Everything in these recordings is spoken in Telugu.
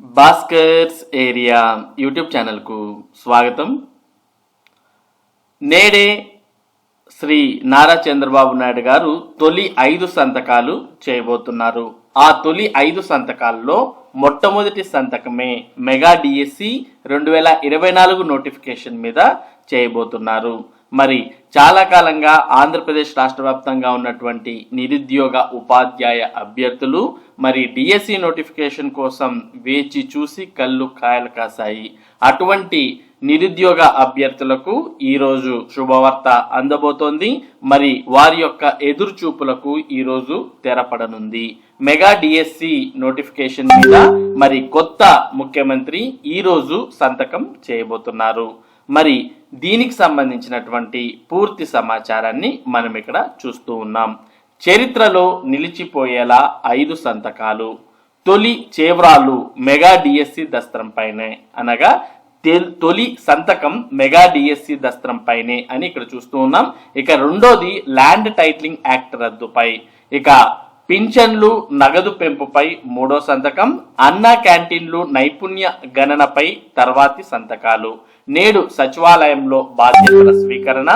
భాస్కర్స్ ఏరియా యూట్యూబ్ ఛానల్కు స్వాగతం. నేడే శ్రీ నారా చంద్రబాబు నాయుడు గారు తొలి ఐదు సంతకాలు చేయబోతున్నారు. ఆ తొలి ఐదు సంతకాల్లో మొట్టమొదటి సంతకమే మెగా డిఎస్సి రెండు వేల ఇరవై నాలుగు నోటిఫికేషన్ మీద చేయబోతున్నారు. మరి చాలా కాలంగా ఆంధ్రప్రదేశ్ రాష్ట్ర వ్యాప్తంగా ఉన్నటువంటి నిరుద్యోగ ఉపాధ్యాయ అభ్యర్థులు మరి డిఎస్సి నోటిఫికేషన్ కోసం వేచి చూసి కళ్ళు కాయలు కాసాయి అటువంటి నిరుద్యోగ అభ్యర్థులకు ఈరోజు శుభవార్త అందబోతోంది. మరి వారి యొక్క ఎదురు చూపులకు ఈరోజు తెరపడనుంది. మెగా డిఎస్సి నోటిఫికేషన్ మీద మరి కొత్త ముఖ్యమంత్రి ఈరోజు సంతకం చేయబోతున్నారు. మరి దీనికి సంబంధించినటువంటి పూర్తి సమాచారాన్ని మనం ఇక్కడ చూస్తూ ఉన్నాం. చరిత్రలో నిలిచిపోయేలా ఐదు సంతకాలు. తొలి చేవ్రాలు మెగా డిఎస్సి దస్త్రం పైనే అనగా తొలి సంతకం మెగా డిఎస్సి దస్త్రం పైనే అని ఇక్కడ చూస్తూ ఉన్నాం. ఇక రెండోది ల్యాండ్ టైటిలింగ్ యాక్ట్ రద్దుపై. ఇక పింఛన్లు నగదు పెంపుపై మూడో సంతకం అన్నా క్యాంటీన్లు నైపుణ్య గణనపై తర్వాతి సంతకాలు. నేడు సచివాలయంలో బాధ్యతల స్వీకరణ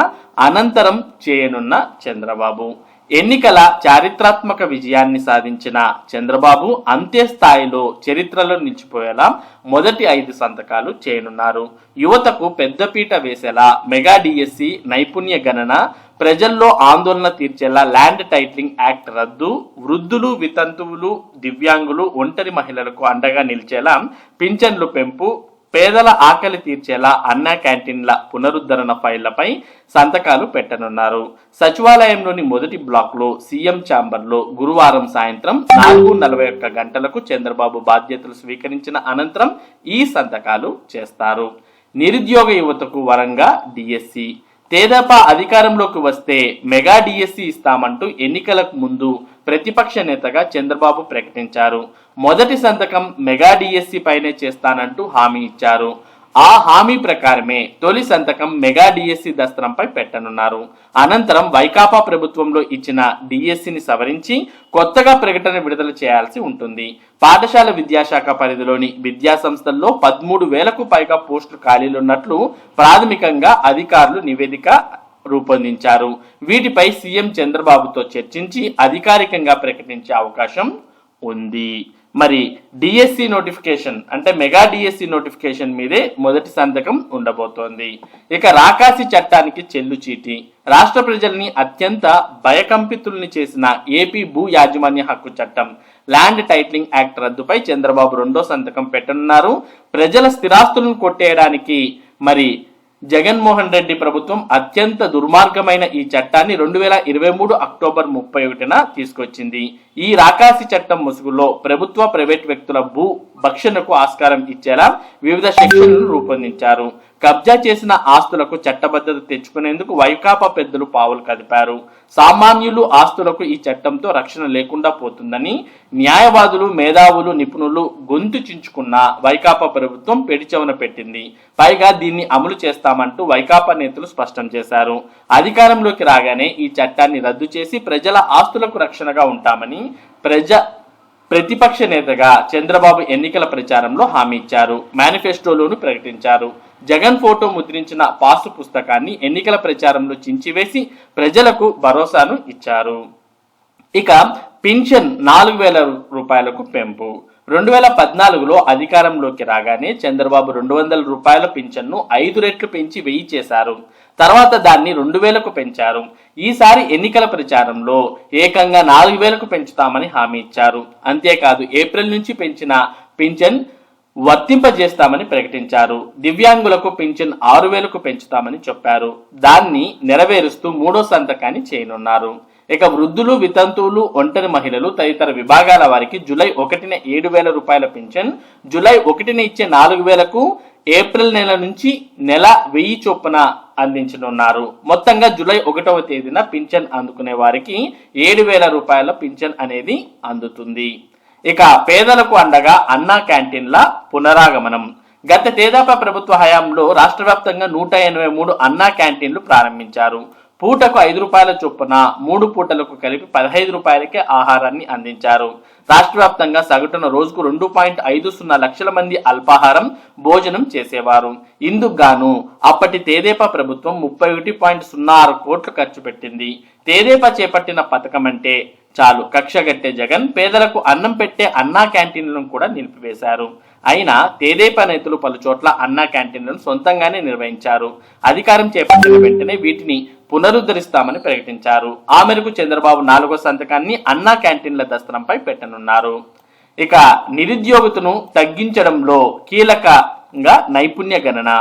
అనంతరం చేయనున్న చంద్రబాబు. ఎన్నికల చారిత్రాత్మక విజయాన్ని సాధించిన చంద్రబాబు అంతే స్థాయిలో చరిత్రలో నిలిచిపోయేలా మొదటి ఐదు సంతకాలు చేయనున్నారు. యువతకు పెద్దపీట వేసేలా మెగా డిఎస్సి నైపుణ్య గణన ప్రజల్లో ఆందోళన తీర్చేలా ల్యాండ్ టైటిలింగ్ యాక్ట్ రద్దు వృద్ధులు వితంతువులు దివ్యాంగులు ఒంటరి మహిళలకు అండగా నిలిచేలా పింఛన్లు పెంపు పేదల ఆకలి తీర్చేలా అన్నా క్యాంటీన్ల పునరుద్ధరణ ఫైళ్ళపై సంతకాలు పెట్టనున్నారు. సచివాలయంలోని మొదటి బ్లాక్లో సీఎం ఛాంబర్లో గురువారం సాయంత్రం నాలుగు నలభై ఒక్క గంటలకు చంద్రబాబు బాధ్యతలు స్వీకరించిన అనంతరం ఈ సంతకాలు చేస్తారు. నిరుద్యోగ యువతకు వరంగా డిఎస్సి. తేదపా అధికారంలోకి వస్తే మెగా డిఎస్సి ఇస్తామంటూ ఎన్నికలకు ముందు ప్రతిపక్ష నేతగా చంద్రబాబు ప్రకటించారు. మొదటి సంతకం మెగా డిఎస్సి పైనే చేస్తానంటూ హామీ ఇచ్చారు. ఆ హామీ ప్రకారమే తొలి సంతకం మెగా డిఎస్సి దస్త్రంపై పెట్టనున్నారు. అనంతరం వైకాపా ప్రభుత్వంలో ఇచ్చిన డిఎస్సిని సవరించి కొత్తగా ప్రకటన విడుదల చేయాల్సి ఉంటుంది. పాఠశాల విద్యాశాఖ పరిధిలోని విద్యా సంస్థల్లో పదమూడు వేలకు పైగా పోస్టులు ఖాళీలున్నట్లు ప్రాథమికంగా అధికారులు నివేదిక రూపొందించారు. వీటిపై సీఎం చంద్రబాబుతో చర్చించి అధికారికంగా ప్రకటించే అవకాశం ఉంది. మరి డిఎస్సి నోటిఫికేషన్ అంటే మెగా డిఎస్సి నోటిఫికేషన్ మీదే మొదటి సంతకం ఉండబోతోంది. ఇక రాకాసి చట్టానికి చెల్లు చీటి. రాష్ట్ర ప్రజల్ని అత్యంత భయకంపితుల్ని చేసిన ఏపీ భూ యాజమాన్య హక్కు చట్టం ల్యాండ్ టైటిలింగ్ యాక్ట్ రద్దుపై చంద్రబాబు రెండో సంతకం పెట్టనున్నారు. ప్రజల స్థిరాస్తులను కొట్టేయడానికి మరి జగన్మోహన్ రెడ్డి ప్రభుత్వం అత్యంత దుర్మార్గమైన ఈ చట్టాన్ని రెండు వేల ఇరవై మూడు అక్టోబర్ ముప్పై ఒకటిన తీసుకొచ్చింది. ఈ రాకాసి చట్టం ముసుగులో ప్రభుత్వ ప్రైవేట్ వ్యక్తుల భూ భక్షణకు ఆస్కారం ఇచ్చేలా వివిధ సెక్షన్లు రూపొందించారు. కబ్జా చేసిన ఆస్తులకు చట్టబద్ధత తెచ్చుకునేందుకు వైకాపా పెద్దలు పావులు కదిపారు. సామాన్యులు ఆస్తులకు ఈ చట్టంతో రక్షణ లేకుండా పోతుందని న్యాయవాదులు మేధావులు నిపుణులు గొంతు చించుకున్న వైకాపా ప్రభుత్వం పెడిచెవన పెట్టింది. పైగా దీన్ని అమలు చేస్తామంటూ వైకాపా నేతలు స్పష్టం చేశారు. అధికారంలోకి రాగానే ఈ చట్టాన్ని రద్దు చేసి ప్రజల ఆస్తులకు రక్షణగా ఉంటామని ప్రజ ప్రతిపక్ష నేతగా చంద్రబాబు ఎన్నికల ప్రచారంలో హామీ ఇచ్చారు. మేనిఫెస్టోలోను ప్రకటించారు. జగన్ ఫోటో ముద్రించిన పాసు పుస్తకాన్ని ఎన్నికల ప్రచారంలో చించివేసి ప్రజలకు భరోసాను ఇచ్చారు. ఇక పింఛన్ నాలుగు వేల రూపాయలకు పెంపు. రెండు వేల పద్నాలుగులో అధికారంలోకి రాగానే చంద్రబాబు రెండు వందల రూపాయల పింఛన్ను ఐదు రెట్లు పెంచి వెయ్యి చేశారు. తర్వాత దాన్ని రెండు వేలకు పెంచారు. ఈసారి ఎన్నికల ప్రచారంలో ఏకంగా నాలుగు వేలకు పెంచుతామని హామీ ఇచ్చారు. అంతేకాదు ఏప్రిల్ నుంచి పెంచిన పింఛన్ వర్తింపజేస్తామని ప్రకటించారు. దివ్యాంగులకు పింఛన్ ఆరు వేలకు పెంచుతామని చెప్పారు. దాన్ని నెరవేరుస్తూ మూడో సంతకాన్ని చేయనున్నారు. ఇక వృద్ధులు వితంతువులు ఒంటరి మహిళలు తదితర విభాగాల వారికి జూలై ఒకటిన ఏడు వేల రూపాయల పింఛన్ జూలై ఒకటిన ఇచ్చే నాలుగు వేలకు ఏప్రిల్ నెల నుంచి నెల వెయ్యి చొప్పున అందించనున్నారు. మొత్తంగా జూలై ఒకటవ తేదీన పింఛన్ అందుకునే వారికి ఏడు వేల రూపాయల పింఛన్ అనేది అందుతుంది. ఇక పేదలకు అండగా అన్నా క్యాంటీన్ల పునరాగమనం. గత తేదాప ప్రభుత్వ హయాంలో రాష్ట్ర వ్యాప్తంగా నూట ఎనభై మూడు అన్నా క్యాంటీన్లు ప్రారంభించారు. పూటకు ఐదు రూపాయల చొప్పున మూడు పూటలకు కలిపి పదహైదు రూపాయలకే ఆహారాన్ని అందించారు. రాష్ట్ర వ్యాప్తంగా సగటున రోజుకు రెండు పాయింట్ ఐదు సున్నా లక్షల మంది అల్పాహారం భోజనం చేసేవారు. ఇందుకు గాను అప్పటి తేదేపా ప్రభుత్వం ముప్పై ఒకటి పాయింట్ సున్నా ఆరు కోట్లు ఖర్చు పెట్టింది. తేదేపా చేపట్టిన పథకం అంటే చాలు. కక్షగట్టే జగన్ పేదలకు అన్నం పెట్టే అన్నా క్యాంటీన్లను కూడా నిలిపివేశారు. అయినా తేదేపా నేతలు పలుచోట్ల అన్నా క్యాంటీన్లను సొంతంగానే నిర్వహించారు. అధికారం చేపట్టిన వెంటనే వీటిని పునరుద్ధరిస్తామని ప్రకటించారు. ఆ మేరకు చంద్రబాబు నాలుగో సంతకాన్ని అన్నా క్యాంటీన్ల దస్తరంపై పెట్టనున్నారు. ఇక నిరుద్యోగతను తగ్గించడంలో కీలకంగా నైపుణ్య గణన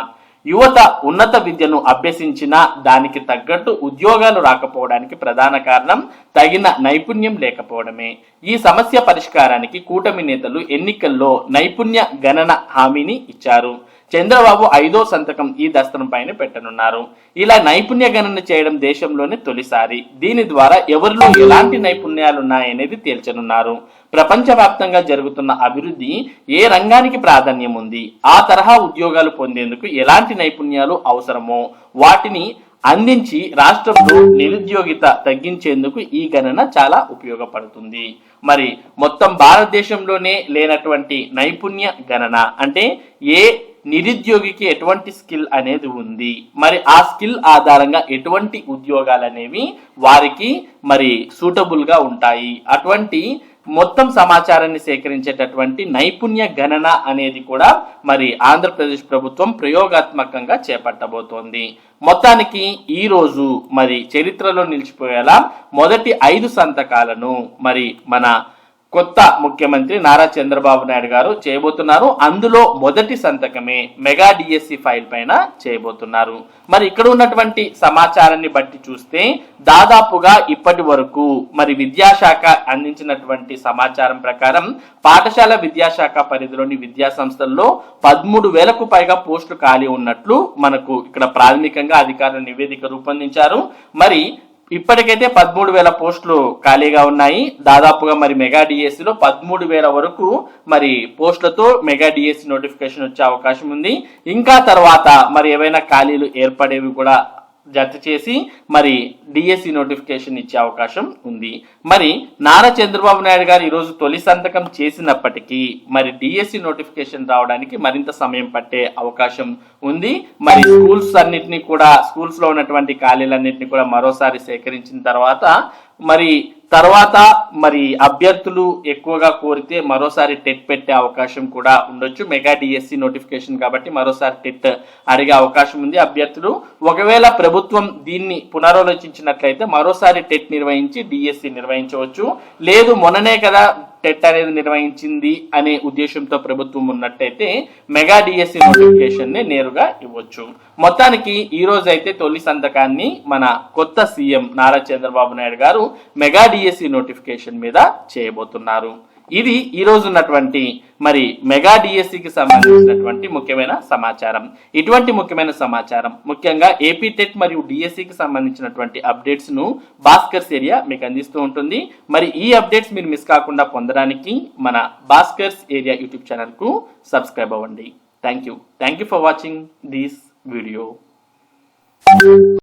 యువత ఉన్నత విద్యను అభ్యసించినా దానికి తగ్గట్టు ఉద్యోగాలు రాకపోవడానికి ప్రధాన కారణం తగిన నైపుణ్యం లేకపోవడమే. ఈ సమస్య పరిష్కారానికి కూటమి నేతలు ఎన్నికల్లో నైపుణ్య గణన హామీని ఇచ్చారు. చంద్రబాబు ఐదో సంతకం ఈ దస్త్రం పైన పెట్టనున్నారు. ఇలా నైపుణ్య గణన చేయడం దేశంలోనే తొలిసారి. దీని ద్వారా ఎవరిలో ఎలాంటి నైపుణ్యాలు ఉన్నాయనేది తేల్చనున్నారు. ప్రపంచవ్యాప్తంగా జరుగుతున్న అభివృద్ధి ఏ రంగానికి ప్రాధాన్యం ఉంది? ఆ తరహా ఉద్యోగాలు పొందేందుకు ఎలాంటి నైపుణ్యాలు అవసరమో? వాటిని అందించి రాష్ట్రంలో నిరుద్యోగిత తగ్గించేందుకు ఈ గణన చాలా ఉపయోగపడుతుంది. మరి మొత్తం భారతదేశంలోనే లేనటువంటి నైపుణ్య గణన అంటే ఏ నిరుద్యోగికి ఎటువంటి స్కిల్ అనేది ఉంది? మరి ఆ స్కిల్ ఆధారంగా ఎటువంటి ఉద్యోగాలు అనేవి వారికి మరి సూటబుల్గా ఉంటాయి? అటువంటి మొత్తం సమాచారాన్ని సేకరించేటటువంటి నైపుణ్య గణన అనేది కూడా మరి ఆంధ్రప్రదేశ్ ప్రభుత్వం ప్రయోగాత్మకంగా చేపట్టబోతోంది. మొత్తానికి ఈ రోజు మరి చరిత్రలో నిలిచిపోయేలా మొదటి ఐదు సంతకాలను మరి మన కొత్త ముఖ్యమంత్రి నారా చంద్రబాబు నాయుడు గారు చేయబోతున్నారు. అందులో మొదటి సంతకమే మెగా డిఎస్సి ఫైల్ పైన చేయబోతున్నారు. మరి ఇక్కడ ఉన్నటువంటి సమాచారాన్ని బట్టి చూస్తే దాదాపుగా ఇప్పటి వరకు మరి విద్యాశాఖ అందించినటువంటి సమాచారం ప్రకారం పాఠశాల విద్యాశాఖ పరిధిలోని విద్యా సంస్థల్లో పదమూడు వేలకు పైగా పోస్టులు ఖాళీ ఉన్నట్లు మనకు ఇక్కడ ప్రాథమికంగా అధికారుల నివేదిక రూపొందించారు. మరి ఇప్పటికైతే పదమూడు వేల పోస్టులు ఖాళీగా ఉన్నాయి. దాదాపుగా మరి మెగా డిఎస్సి లో పదమూడు వేల వరకు మరి పోస్టులతో మెగా డిఎస్సి నోటిఫికేషన్ వచ్చే అవకాశం ఉంది. ఇంకా తర్వాత మరి ఏవైనా ఖాళీలు ఏర్పడేవి కూడా జత చేసి మరి డిఎస్సి నోటిఫికేషన్ ఇచ్చే అవకాశం ఉంది. మరి నారా చంద్రబాబు నాయుడు గారు ఈరోజు తొలి సంతకం చేసినప్పటికీ మరి డిఎస్సి నోటిఫికేషన్ రావడానికి మరింత సమయం పట్టే అవకాశం ఉంది. మరి స్కూల్స్ అన్నిటిని కూడా స్కూల్స్లో ఉన్నటువంటి ఖాళీలన్నింటినీ కూడా మరోసారి సేకరించిన తర్వాత మరి తర్వాత మరి అభ్యర్థులు ఎక్కువగా కోరితే మరోసారి టెట్ పెట్టే అవకాశం కూడా ఉండొచ్చు. మెగా డిఎస్సి నోటిఫికేషన్ కాబట్టి మరోసారి టెట్ అడిగే అవకాశం ఉంది. అభ్యర్థులు ఒకవేళ ప్రభుత్వం దీన్ని పునరాలోచించినట్లయితే మరోసారి టెట్ నిర్వహించి డిఎస్సి నిర్వహించవచ్చు. లేదు మొన్ననే కదా టెట్ అనేది నిర్వహించింది అనే ఉద్దేశంతో ప్రభుత్వం ఉన్నట్టయితే మెగా డిఎస్సి నోటిఫికేషన్ని నేరుగా ఇవ్వచ్చు. మొత్తానికి ఈ రోజు అయితే తొలి సంతకాన్ని మన కొత్త సీఎం నారా చంద్రబాబు నాయుడు గారు మెగా డిఎస్సి నోటిఫికేషన్ మీద చేయబోతున్నారు. ఇది ఈ రోజు ఉన్నటువంటి మరి మెగా డిఎస్సికి సంబంధించినటువంటి ముఖ్యమైన సమాచారం. ఇటువంటి ముఖ్యమైన సమాచారం ముఖ్యంగా ఏపీ టెట్ మరియు డిఎస్సికి సంబంధించినటువంటి అప్డేట్స్ను భాస్కర్స్ ఏరియా మీకు అందిస్తూ ఉంటుంది. మరి ఈ అప్డేట్స్ మీరు మిస్ కాకుండా పొందడానికి మన భాస్కర్స్ ఏరియా యూట్యూబ్ ఛానల్కు సబ్స్క్రైబ్ అవ్వండి. Thank you thank you for watching this video